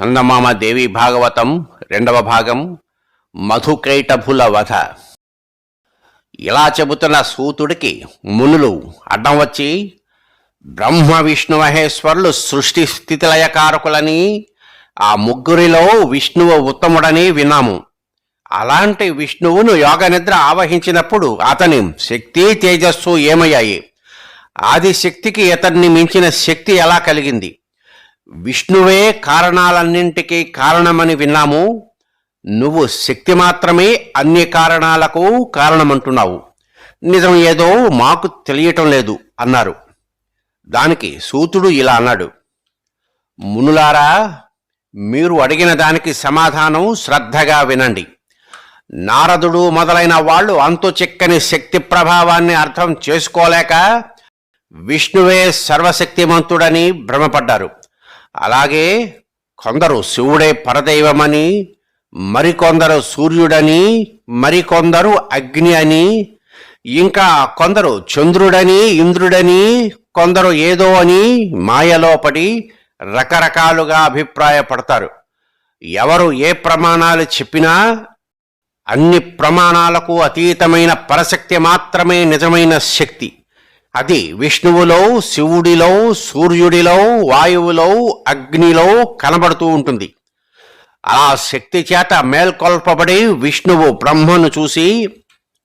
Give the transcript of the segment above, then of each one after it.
చందమామ దేవి భాగవతం రెండవ భాగం మధుకైటభుల వధ ఇలా చెబుతున్న సూతుడికి మునులు అడ్డం వచ్చి బ్రహ్మ విష్ణు మహేశ్వరులు సృష్టి స్థితిలయకారకులని ఆ ముగ్గురిలో విష్ణువు ఉత్తముడని విన్నాము. అలాంటి విష్ణువును యోగ నిద్ర ఆవహించినప్పుడు అతని శక్తి తేజస్సు ఏమయ్యాయి? ఆది శక్తికి ఇతన్ని మించిన శక్తి ఎలా కలిగింది? విష్ణువే కారణాలన్నింటికీ కారణమని విన్నాము. నువ్వు శక్తి మాత్రమే అన్ని కారణాలకు కారణమంటున్నావు. నిజం ఏదో మాకు తెలియటం లేదు అన్నారు. దానికి సూతుడు ఇలా అన్నాడు. మునులారా మీరు అడిగిన దానికి సమాధానం శ్రద్ధగా వినండి. నారదుడు మొదలైన వాళ్ళు అంతు చిక్కని శక్తి ప్రభావాన్ని అర్థం చేసుకోలేక విష్ణువే సర్వశక్తిమంతుడని భ్రమపడ్డారు. అలాగే కొందరు శివుడే పరదైవమని మరికొందరు సూర్యుడని మరికొందరు అగ్ని అని ఇంకా కొందరు చంద్రుడని ఇంద్రుడని కొందరు ఏదో అని మాయలో పడి రకరకాలుగా అభిప్రాయపడతారు. ఎవరు ఏ ప్రమాణాలు చెప్పినా అన్ని ప్రమాణాలకు అతీతమైన పరశక్తి మాత్రమే నిజమైన శక్తి. అది విష్ణువులో శివుడిలో సూర్యుడిలో వాయువులో అగ్నిలో కనబడుతూ ఉంటుంది. ఆ శక్తి చేత మేల్కొల్పబడి విష్ణువు బ్రహ్మను చూసి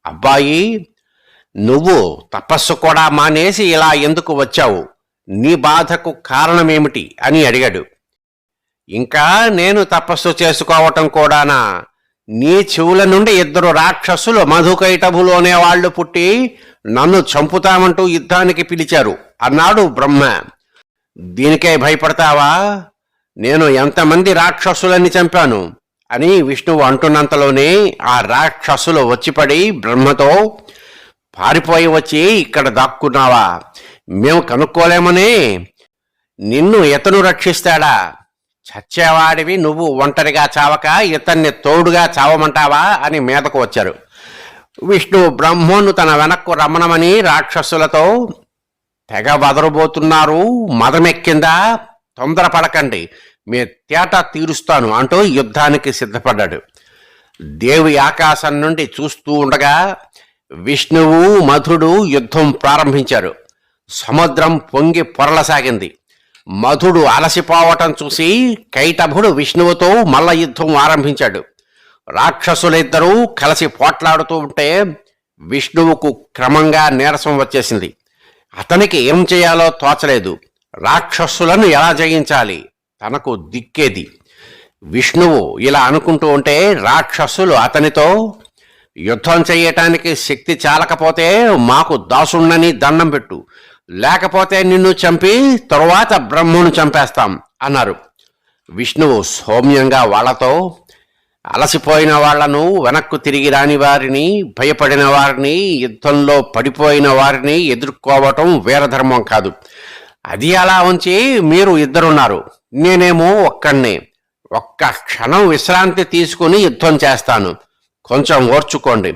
అబ్బాయి నువ్వు తపస్సు కూడా మానేసి ఇలా ఎందుకు వచ్చావు? నీ బాధకు కారణమేమిటి? అని అడిగాడు. ఇంకా నేను తపస్సు చేసుకోవటం కూడానా? నీ చెవుల నుండి ఇద్దరు రాక్షసులు మధుకైటభులోనే వాళ్ళు పుట్టి నన్ను చంపుతామంటూ యుద్ధానికి పిలిచారు. అన్నాడు బ్రహ్మ. దీనికే భయపడతావా? నేను ఎంతమంది రాక్షసులని చంపాను? అని విష్ణువు అంటున్నంతలోనే ఆ రాక్షసులు వచ్చిపడి బ్రహ్మతో పారిపోయి వచ్చి ఇక్కడ దాక్కున్నావా? మేము కనుక్కోలేమనే. నిన్ను ఇతను రక్షిస్తాడా? చచ్చేవాడివి నువ్వు ఒంటరిగా చావక ఇతన్ని తోడుగా చావమంటావా అని మీదకు వచ్చారు. విష్ణు బ్రహ్మను తన వెనక్కు రమణమని రాక్షసులతో తెగ వదరబోతున్నారు. మదమెక్కిందా? తొందరపడకండి. మీ తేట తీరుస్తాను అంటూ యుద్ధానికి సిద్ధపడ్డాడు. దేవి ఆకాశం నుండి చూస్తూ ఉండగా విష్ణువు మధుడు యుద్ధం ప్రారంభించారు. సముద్రం పొంగి పొరలసాగింది. మధుడు అలసిపోవటం చూసి కైటభుడు విష్ణువుతో మల్ల యుద్ధం ఆరంభించాడు. రాక్షసులిద్దరూ కలిసి పోట్లాడుతూ ఉంటే విష్ణువుకు క్రమంగా నీరసం వచ్చేసింది. అతనికి ఏం చేయాలో తోచలేదు. రాక్షసులను ఎలా జయించాలి? తనకు దిక్కేది. విష్ణువు ఇలా అనుకుంటూ ఉంటే రాక్షసులు అతనితో యుద్ధం చేయటానికి శక్తి చాలకపోతే మాకు దాసుణ్ణని దండం పెట్టు. లేకపోతే నిన్ను చంపి తరువాత బ్రహ్మను చంపేస్తాం అన్నారు. విష్ణువు సౌమ్యంగా వాళ్ళతో అలసిపోయిన వాళ్ళను వెనక్కు తిరిగి రాని వారిని భయపడిన వారిని యుద్ధంలో పడిపోయిన వారిని ఎదుర్కోవటం వీరధర్మం కాదు. అది అలా ఉంచి మీరు ఇద్దరున్నారు. నేనేమో ఒక్కడినే ఒక్క క్షణం విశ్రాంతి తీసుకుని యుద్ధం చేస్తాను. కొంచెం ఓర్చుకోండి.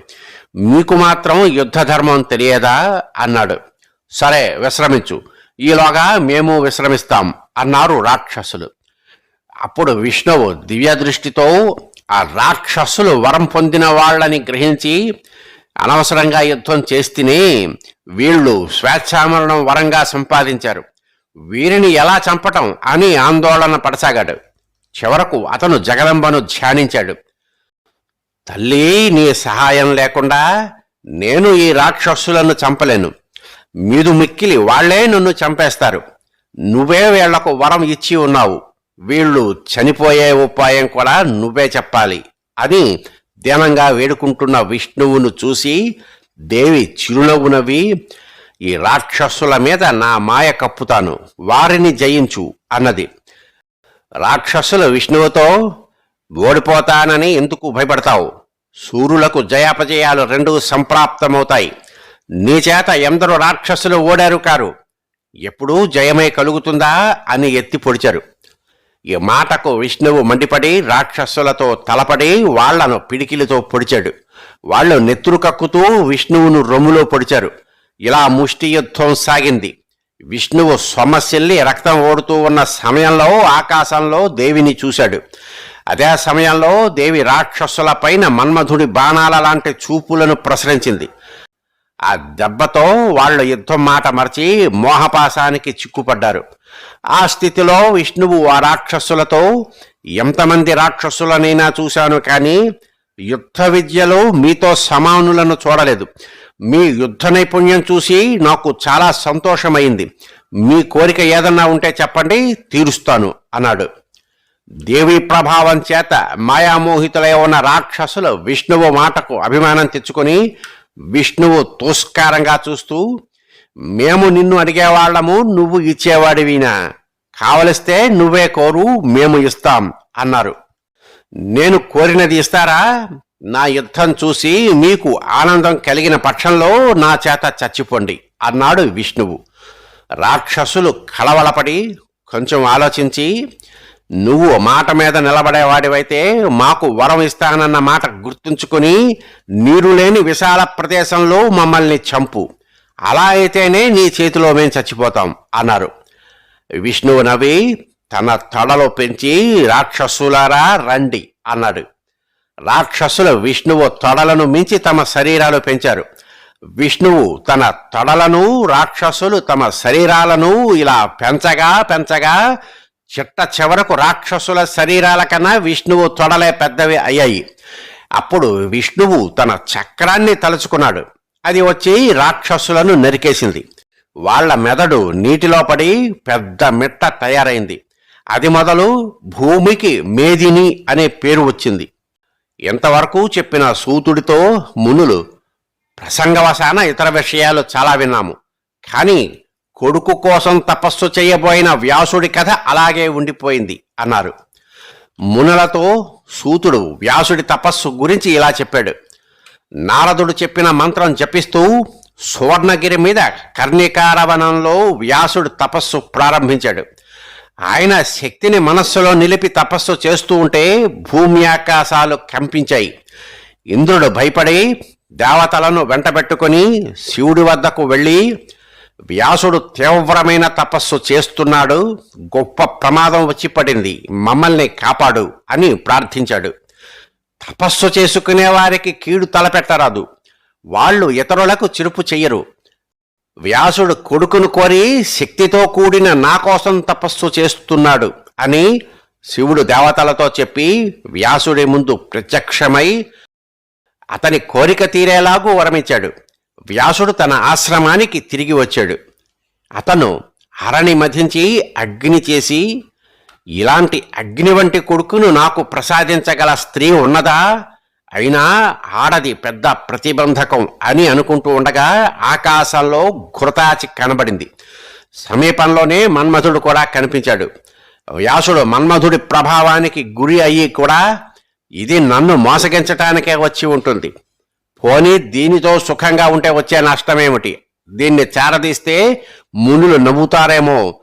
మీకు మాత్రం యుద్ధ ధర్మం తెలియదా? అన్నాడు. సరే విశ్రమించు. ఈలోగా మేము విశ్రమిస్తాం అన్నారు రాక్షసులు. అప్పుడు విష్ణువు దివ్య దృష్టితో ఆ రాక్షసులు వరం పొందిన వాళ్ళని గ్రహించి అనవసరంగా యుద్ధం చేస్తేనే వీళ్ళు స్వేచ్ఛామరణం వరంగా సంపాదించారు. వీరిని ఎలా చంపటం అని ఆందోళన పడసాగాడు. చివరకు అతను జగదంబను ధ్యానించాడు. తల్లి నీ సహాయం లేకుండా నేను ఈ రాక్షసులను చంపలేను. మీదు మిక్కిలి వాళ్ళే నన్ను చంపేస్తారు. నువ్వే వీళ్ళకు వరం ఇచ్చి ఉన్నావు. వీళ్ళు చనిపోయే ఉపాయం కూడా నువ్వే చెప్పాలి. అని ధ్యానంగా వేడుకుంటున్న విష్ణువును చూసి దేవి చిరునవ్వు నవ్వి ఈ రాక్షసుల మీద నా మాయ కప్పుతాను. వారిని జయించు అన్నది. రాక్షసులు విష్ణువుతో ఓడిపోతానని ఎందుకు భయపడతావు? సూర్యులకు జయాపజయాలు రెండూ సంప్రాప్తమవుతాయి. నీ చేత ఎందరో రాక్షసులు ఓడారు కారు. ఎప్పుడూ జయమే కలుగుతుందా అని ఎత్తి పొడిచారు. ఈ మాటకు విష్ణువు మండిపడి రాక్షసులతో తలపడి వాళ్ళను పిడికిలితో పొడిచాడు. వాళ్ళు నెత్తురు కక్కుతూ విష్ణువును రొమ్ములో పొడిచారు. ఇలా ముష్టి యుద్ధం సాగింది. విష్ణువు సొమ్మసిల్లి రక్తం ఓడుతూ ఉన్న సమయంలో ఆకాశంలో దేవిని చూశాడు. అదే సమయంలో దేవి రాక్షసుల పైన మన్మధుడి బాణాల లాంటి చూపులను ప్రసరించింది. ఆ దెబ్బతో వాళ్ళు యుద్ధం మాట మరచి మోహపాసానికి చిక్కుపడ్డారు. ఆ స్థితిలో విష్ణువు ఆ రాక్షసులతో ఎంతమంది రాక్షసులనైనా చూశాను కానీ యుద్ధ విద్యలో మీతో సమానులను చూడలేదు. మీ యుద్ధ నైపుణ్యం చూసి నాకు చాలా సంతోషమైంది. మీ కోరిక ఏదన్నా ఉంటే చెప్పండి తీరుస్తాను అన్నాడు. దేవి ప్రభావం చేత మాయామోహితులై ఉన్న రాక్షసులు విష్ణువు మాటకు అభిమానం తెచ్చుకొని విష్ణువు తూస్కారంగా చూస్తూ మేము నిన్ను అడిగేవాళ్ళము నువ్వు ఇచ్చేవాడివినా. కావలిస్తే నువ్వే కోరు మేము ఇస్తాం అన్నారు. నేను కోరినది ఇస్తారా? నా యుద్ధం చూసి మీకు ఆనందం కలిగిన పక్షంలో నా చేత చచ్చిపోండి అన్నాడు విష్ణువు. రాక్షసులు కలవలపడి కొంచెం ఆలోచించి నువ్వు మాట మీద నిలబడేవాడివైతే మాకు వరం ఇస్తానన్న మాట గుర్తుంచుకొని నీరు లేని విశాల ప్రదేశంలో మమ్మల్ని చంపు. అలా అయితేనే నీ చేతిలో మేము చచ్చిపోతాం అన్నారు. విష్ణువు నవ్వి తన తడలో పెంచి రాక్షసులారా రండి అన్నాడు. రాక్షసులు విష్ణువు తొడలను మించి తమ శరీరాలు పెంచారు. విష్ణువు తన తొడలను రాక్షసులు తమ శరీరాలను ఇలా పెంచగా పెంచగా చిట్ట చివరకు రాక్షసుల శరీరాల కన్నా విష్ణువు తొడలే పెద్దవి అయ్యాయి. అప్పుడు విష్ణువు తన చక్రాన్ని తలుచుకున్నాడు. అది వచ్చి రాక్షసులను నరికేసింది. వాళ్ళ మెదడు నీటిలో పడి పెద్ద మిట్ట తయారైంది. అది మొదలు భూమికి మేదిని అనే పేరు వచ్చింది. ఇంతవరకు చెప్పిన సూతుడితో మునులు ప్రసంగవశాన ఇతర విషయాలు చాలా విన్నాము. కానీ కొడుకు కోసం తపస్సు చేయబోయిన వ్యాసుడి కథ అలాగే ఉండిపోయింది అన్నారు. మునులతో సూతుడు వ్యాసుడి తపస్సు గురించి ఇలా చెప్పాడు. నారదుడు చెప్పిన మంత్రం జపిస్తూ సువర్ణగిరి మీద కర్ణికారవనంలో వ్యాసుడు తపస్సు ప్రారంభించాడు. ఆయన శక్తిని మనస్సులో నిలిపి తపస్సు చేస్తూ ఉంటే భూమి ఆకాశాలు కంపించాయి. ఇంద్రుడు భయపడి దేవతలను వెంటబెట్టుకొని శివుడి వద్దకు వెళ్ళి వ్యాసుడు తీవ్రమైన తపస్సు చేస్తున్నాడు గొప్ప ప్రమాదం వచ్చి పడింది మమ్మల్ని కాపాడు అని ప్రార్థించాడు. తపస్సు చేసుకునే వారికి కీడు తలపెట్టరాదు వాళ్ళు ఇతరులకు చిరుపు చెయ్యరు. వ్యాసుడు కొడుకును కోరి శక్తితో కూడిన నా కోసం తపస్సు చేస్తున్నాడు అని శివుడు దేవతలతో చెప్పి వ్యాసుడి ముందు ప్రత్యక్షమై అతని కోరిక తీరేలాగూ వరమించాడు వ్యాసుడు తన ఆశ్రమానికి తిరిగి వచ్చాడు. అతను హరణి మధించి అగ్ని చేసి ఇలాంటి అగ్ని వంటి కొడుకును నాకు ప్రసాదించగల స్త్రీ ఉన్నదా? అయినా ఆడది పెద్ద ప్రతిబంధకం అని అనుకుంటూ ఉండగా ఆకాశంలో ఘృతాచి కనబడింది. సమీపంలోనే మన్మధుడు కూడా కనిపించాడు. వ్యాసుడు మన్మధుడి ప్రభావానికి గురి అయ్యి కూడా ఇది నన్ను మోసగించటానికే వచ్చి ఉంటుంది. పోనీ దీనితో సుఖంగా ఉంటే వచ్చే నష్టమేమిటి? దీన్ని చేరదీస్తే మునులు నవ్వుతారేమో.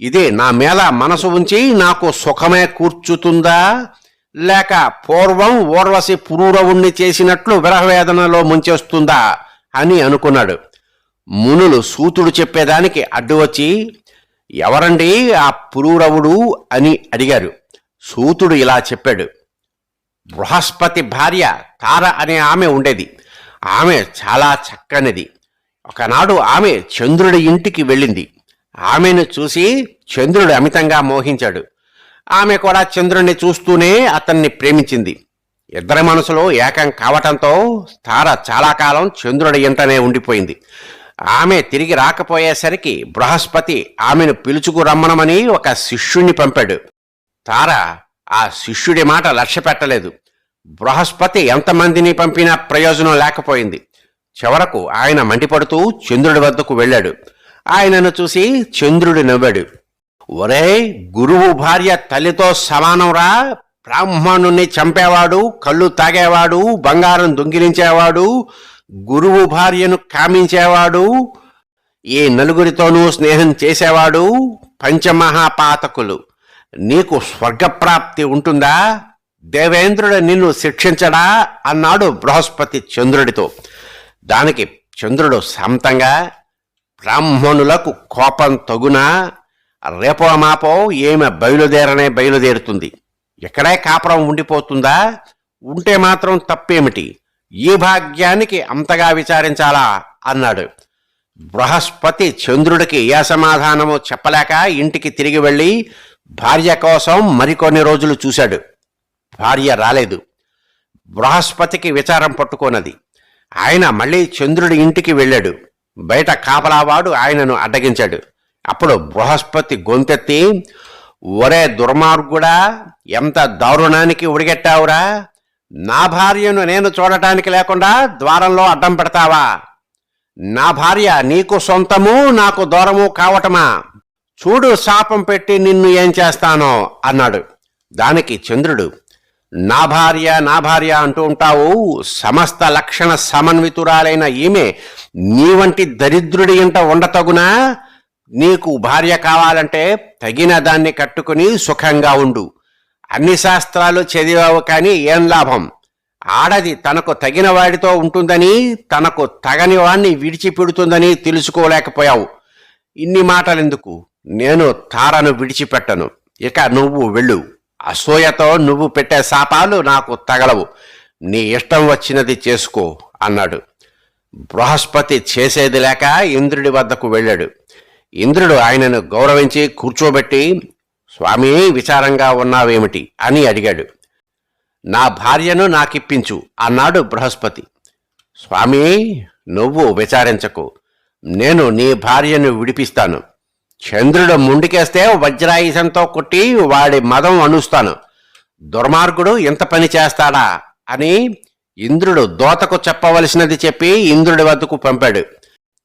ఇది నా మీద మనసు ఉంచి నాకు సుఖమే కూర్చుతుందా? లేక పూర్వం ఓర్వశి పురూరవుణ్ణి చేసినట్లు విరహవేదనలో ముంచేస్తుందా? అని అనుకున్నాడు. మునులు సూతుడు చెప్పేదానికి అడ్డు వచ్చి ఎవరండి ఆ పురూరవుడు? అని అడిగారు. సూతుడు ఇలా చెప్పాడు. బృహస్పతి భార్య తార అనే ఆమె ఉండేది. ఆమె చాలా చక్కనిది. ఒకనాడు ఆమె చంద్రుడి ఇంటికి వెళ్ళింది. ఆమెను చూసి చంద్రుడు అమితంగా మోహించాడు. ఆమె కూడా చంద్రుణ్ణి చూస్తూనే అతన్ని ప్రేమించింది. ఇద్దరి మనసులో ఏకం కావటంతో తార చాలా కాలం చంద్రుడి ఇంటనే ఉండిపోయింది. ఆమె తిరిగి రాకపోయేసరికి బృహస్పతి ఆమెను పిలుచుకు రమ్మనమని ఒక శిష్యుణ్ణి పంపాడు. తార ఆ శిష్యుడి మాట లక్ష్య పెట్టలేదు బృహస్పతి ఎంతమందిని పంపినా ప్రయోజనం లేకపోయింది. చివరకు ఆయన మండిపడుతూ చంద్రుడి వద్దకు వెళ్ళాడు. ఆయనను చూసి చంద్రుడు నవ్వాడు. ఒరే గురువు భార్య తల్లితో సమానంరా? బ్రాహ్మణుణ్ణి చంపేవాడు కళ్ళు తాగేవాడు బంగారం దొంగిలించేవాడు గురువు భార్యను కామించేవాడు ఈ నలుగురితోనూ స్నేహం చేసేవాడు పంచమహాపాతకులు. నీకు స్వర్గప్రాప్తి ఉంటుందా? దేవేంద్రుడు నిన్ను శిక్షించడా? అన్నాడు బృహస్పతి చంద్రుడితో. దానికి చంద్రుడు శాంతంగా బ్రాహ్మణులకు కోపం తగునా రేపో మాపో ఏమి బయలుదేరనే బయలుదేరుతుంది. ఎక్కడే కాపురం ఉండిపోతుందా? ఉంటే మాత్రం తప్పేమిటి? ఈ భాగ్యానికి అంతగా విచారించాలా? అన్నాడు. బృహస్పతి చంద్రుడికి ఏ సమాధానమో చెప్పలేక ఇంటికి తిరిగి వెళ్ళి భార్య కోసం మరికొన్ని రోజులు చూశాడు. భార్య రాలేదు. బృహస్పతికి విచారం పట్టుకోనది. ఆయన మళ్ళీ చంద్రుడి ఇంటికి వెళ్ళాడు. బయట కాపలావాడు ఆయనను అడ్డగించాడు. అప్పుడు బృహస్పతి గొంతెత్తి ఒరే దుర్మార్గుడా ఎంత దారుణానికి ఉడిగెట్టావురా నా భార్యను నేను చూడటానికి లేకుండా ద్వారంలో అడ్డం పెడతావా? నా భార్య నీకు సొంతము నాకు దూరము కావటమా? చూడు శాపం పెట్టి నిన్ను ఏం చేస్తానో అన్నాడు. దానికి చంద్రుడు నా భార్య నా భార్య అంటూ ఉంటావు సమస్త లక్షణ సమన్వితురాలైన ఈమె నీ వంటి దరిద్రుడి ఇంట ఉండతగునా? నీకు భార్య కావాలంటే తగిన దాన్ని కట్టుకుని సుఖంగా ఉండు. అన్ని శాస్త్రాలు చదివావు కానీ ఏం లాభం? ఆడది తనకు తగిన వాడితో ఉంటుందని తనకు తగని వాణ్ణి విడిచిపెడుతుందని తెలుసుకోలేకపోయావు. ఇన్ని మాటలెందుకు? నేను తారను విడిచిపెట్టను. ఇక నువ్వు వెళ్ళు. అసూయతో నువ్వు పెట్టే శాపాలు నాకు తగలవు. నీ ఇష్టం వచ్చినది చేసుకో అన్నాడు. బృహస్పతి చేసేది లేక ఇంద్రుడి వద్దకు వెళ్ళాడు. ఇంద్రుడు ఆయనను గౌరవించి కూర్చోబెట్టి స్వామి విచారంగా ఉన్నావేమిటి? అని అడిగాడు. నా భార్యను నాకిప్పించు అన్నాడు బృహస్పతి. స్వామి నువ్వు విచారించకు. నేను నీ భార్యను విడిపిస్తాను. చంద్రుడు ముండికేస్తే వజ్రాయుధంతో కొట్టి వాడి మదం అణుస్తాను. దుర్మార్గుడు ఇంత పని చేస్తాడా అని ఇంద్రుడు దోతకు చెప్పవలసినది చెప్పి ఇంద్రుడి వద్దకు పంపాడు.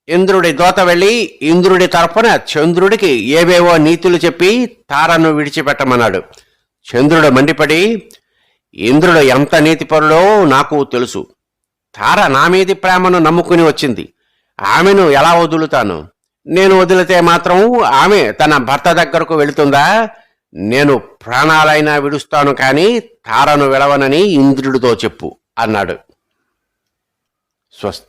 ఇంద్రుడి దోత వెళ్ళి ఇంద్రుడి తరపున చంద్రుడికి ఏవేవో నీతులు చెప్పి తారను విడిచిపెట్టమన్నాడు. చంద్రుడు మండిపడి ఇంద్రుడు ఎంత నీతిపరుడో నాకు తెలుసు. తార నా మీది ప్రేమను నమ్ముకుని వచ్చింది. ఆమెను ఎలా వదులుతాను? నేను వదిలితే మాత్రం ఆమె తన భర్త దగ్గరకు వెళుతుందా? నేను ప్రాణాలైనా విడుస్తాను కానీ తారను విడవనని ఇంద్రుడితో చెప్పు అన్నాడు. స్వస్తి